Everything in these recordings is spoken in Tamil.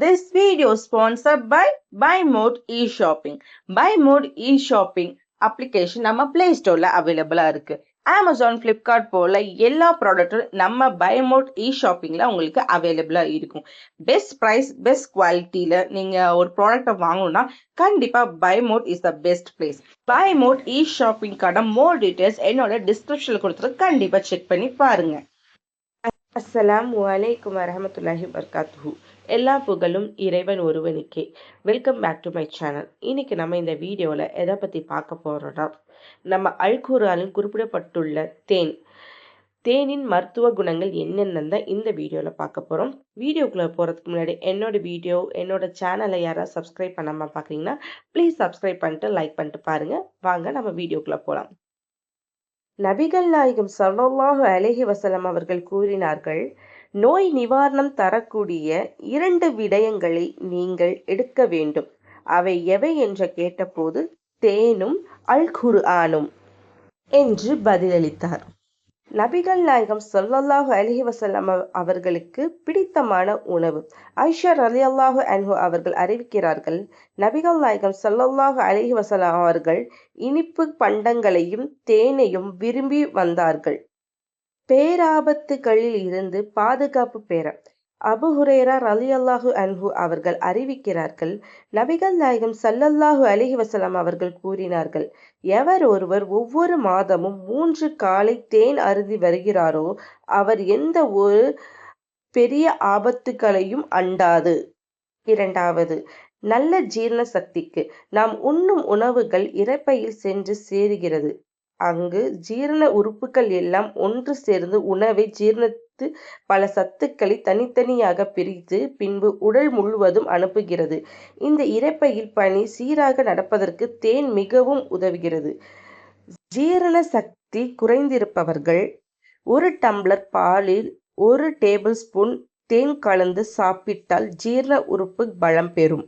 This video sponsored by buy Mode e-shopping. Buy Mode e-shopping application நம்ம பிளே ஸ்டோரில் அவைலபிளாக இருக்கு. அமேசான் ஃப்ளிப்கார்ட் போல் எல்லா ப்ராடக்ட்டும் நம்ம பயமோட் இ ஷாப்பிங்கில் உங்களுக்கு அவைலபிளாக இருக்கும். பெஸ்ட் ப்ரைஸ் பெஸ்ட் குவாலிட்டியில் நீங்கள் ஒரு ப்ராடக்டை வாங்கணும்னா கண்டிப்பாக Buymode is the best place Buymode e ஷாப்பிங்கான more details என்னோட டிஸ்கிரிப்ஷனில் கொடுத்துட்டு கண்டிப்பாக செக் பண்ணி பாருங்கள் அஸ்ஸலாம் வலைக்கம் வரமத்துல்லாஹி வர்காத்து எல்லா புகழும் இறைவன் ஒருவனுக்கே. Welcome back to my channel இன்னைக்கு நம்ம இந்த வீடியோவில் எதை பற்றி பார்க்க போகிறோன்னா நம்ம அல்குரானில் குறிப்பிடப்பட்டுள்ள தேன். தேனின் மருத்துவ குணங்கள் என்னென்னு தான் இந்த வீடியோவில் பார்க்க போகிறோம் வீடியோக்குள்ளே போகிறதுக்கு முன்னாடி என்னோட வீடியோ என்னோட சேனலை யாராவது சப்ஸ்கிரைப் பண்ணாமல் பார்க்குறீங்கன்னா ப்ளீஸ் சப்ஸ்கிரைப் பண்ணிட்டு லைக் பண்ணிட்டு பாருங்கள் வாங்க நம்ம வீடியோக்குள்ளே போகலாம் நபிகள் நாயகம் சல்லாஹு அலேஹி வசலம் அவர்கள் கூறினார்கள் நோய் நிவாரணம் தரக்கூடிய இரண்டு விடயங்களை நீங்கள் எடுக்க வேண்டும். அவை எவை என்று கேட்டபோது தேனும் அல் குர்ஆனும் என்று பதிலளித்தார். நபிகள் நாயகம் சொல்லல்லாஹு அலஹி வசல்லம் அவர்களுக்கு பிடித்தமான உணவு. ஐஷா அலி அல்லாஹு அன்ஹு அவர்கள் அறிவிக்கிறார்கள் நபிகள் நாயகம் சொல்லல்லாஹு அலஹி வசல்லாம் அவர்கள் இனிப்பு பண்டங்களையும் தேனையும் விரும்பி வந்தார்கள். பேராபத்துகளில் இருந்து பாதுகாப்பு பெற அபு ஹுரேரா அலி அல்லாஹு அன்ஹு அவர்கள் அறிவிக்கிறார்கள் நபிகள் நாயகம் சல்லல்லாஹு அலிஹி வசலாம் அவர்கள் கூறினார்கள் எவர் ஒருவர் ஒவ்வொரு மாதமும் மூன்று காலை தேன் அருந்தி வருகிறாரோ அவர் எந்த ஒரு பெரிய ஆபத்துகளையும் அண்டாது. இரண்டாவது நல்ல ஜீரண சக்திக்கு. நாம் உண்ணும் உணவுகள் இறப்பையில் சென்று சேருகிறது. அங்கு ஜீரண உறுப்புகள் எல்லாம் ஒன்று சேர்ந்து உணவை ஜீரணித்து பல சத்துக்களை தனித்தனியாக பிரித்து பின்பு உடல் முழுவதும் அனுப்புகிறது. இந்த இறப்பையில் பணி சீராக நடப்பதற்கு தேன் மிகவும் உதவுகிறது. ஜீரண சக்தி குறைந்திருப்பவர்கள் ஒரு டம்ளர் பாலில் ஒரு டேபிள் ஸ்பூன் தேன் கலந்து சாப்பிட்டால் ஜீரண உறுப்பு பலம் பெறும்.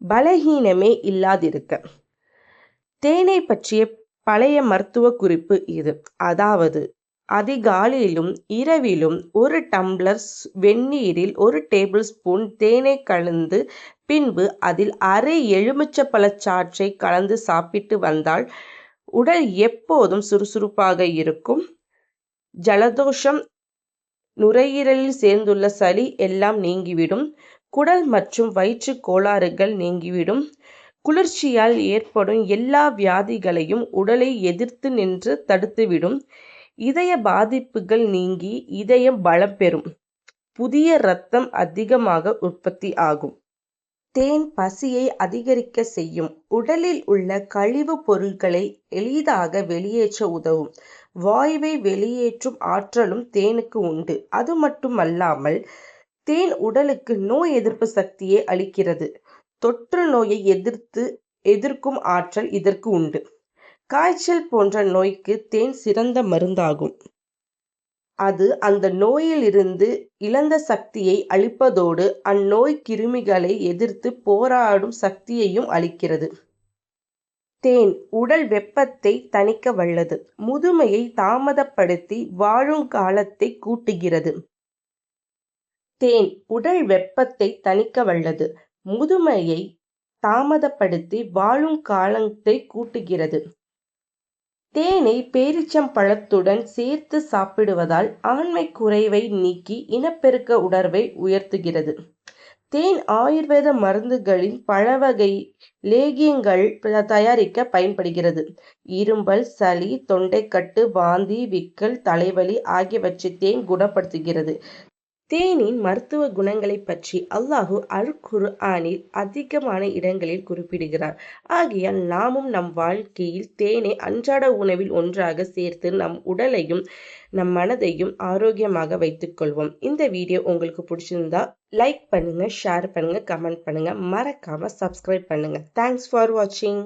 பலகீனமே இல்லாதிருக்க. தேனை பற்றிய பழைய மருத்துவ குறிப்பு இது. அதாவது அதிகாலையிலும் இரவிலும் ஒரு டம்ளர் வெந்நீரில் ஒரு டேபிள் ஸ்பூன் தேனை கலந்து பின்பு அதில் அரை எலுமிச்சப்பழச்சாற்றை கலந்து சாப்பிட்டு வந்தால் உடல் எப்போதும் சுறுசுறுப்பாக இருக்கும். ஜலதோஷம் நுரையீரலில் சேர்ந்துள்ள சளி எல்லாம் நீங்கிவிடும். குடல் மற்றும் வயிற்று கோளாறுகள் நீங்கிவிடும். குளிர்ச்சியால் ஏற்படும் எல்லா வியாதிகளையும் உடலை எதிர்த்து நின்று தடுத்துவிடும். இதய பாதிப்புகள் நீங்கி இதயம் பலம் பெறும் புதிய இரத்தம் அதிகமாக உற்பத்தி ஆகும். தேன் பசியை அதிகரிக்க செய்யும். உடலில் உள்ள கழிவு பொருட்களை எளிதாக வெளியேற்ற உதவும். வாயுவை வெளியேற்றும் ஆற்றலும் தேனுக்கு உண்டு. அது மட்டுமல்லாமல் தேன் உடலுக்கு நோய் எதிர்ப்பு சக்தியை அளிக்கிறது. தொற்று நோயை எதிர்த்து எதிர்க்கும் ஆற்றல் இதற்கு உண்டு. காய்ச்சல் போன்ற நோய்க்கு தேன் சிறந்த மருந்தாகும். அது அந்த நோயிலிருந்து இழந்த சக்தியை அளிப்பதோடு அந்நோய் கிருமிகளை எதிர்த்து போராடும் சக்தியையும் அளிக்கிறது. தேன் உடல் வெப்பத்தை தணிக்க வல்லது. முதுமையை தாமதப்படுத்தி வாழும் காலத்தை கூட்டுகிறது. தேன் உடல் வெப்பத்தை தணிக்க வல்லது. முதுமையை தாமதப்படுத்தி வாழும் காலத்தை கூட்டுகிறது. தேனை பேரிச்சம்பழத்துடன் சேர்த்து சாப்பிடுவதால் ஆண்மை குறைவை நீக்கி இனப்பெருக்க உணர்வை உயர்த்துகிறது. தேன் ஆயுர்வேத மருந்துகளின் பழவகை லேகியங்கள் தயாரிக்க பயன்படுகிறது. இரும்பல் சளி தொண்டைக்கட்டு வாந்தி விக்கல் தலைவலி ஆகியவற்றை தேன் குணப்படுத்துகிறது. தேனின் மருத்துவ குணங்களை பற்றி அல்லாஹு அல் குரு ஆனில் அதிகமான இடங்களில் குறிப்பிடுகிறார். ஆகையால் நாமும் நம் வாழ்க்கையில் தேனை அன்றாட உணவில் ஒன்றாக சேர்த்து நம் உடலையும் நம் மனதையும் ஆரோக்கியமாக வைத்துக்கொள்வோம் இந்த வீடியோ உங்களுக்கு பிடிச்சிருந்தா லைக் பண்ணுங்க ஷேர் பண்ணுங்க கமெண்ட் பண்ணுங்க. மறக்காம சப்ஸ்கிரைப் பண்ணுங்க. தேங்க்ஸ் ஃபார் வாட்சிங்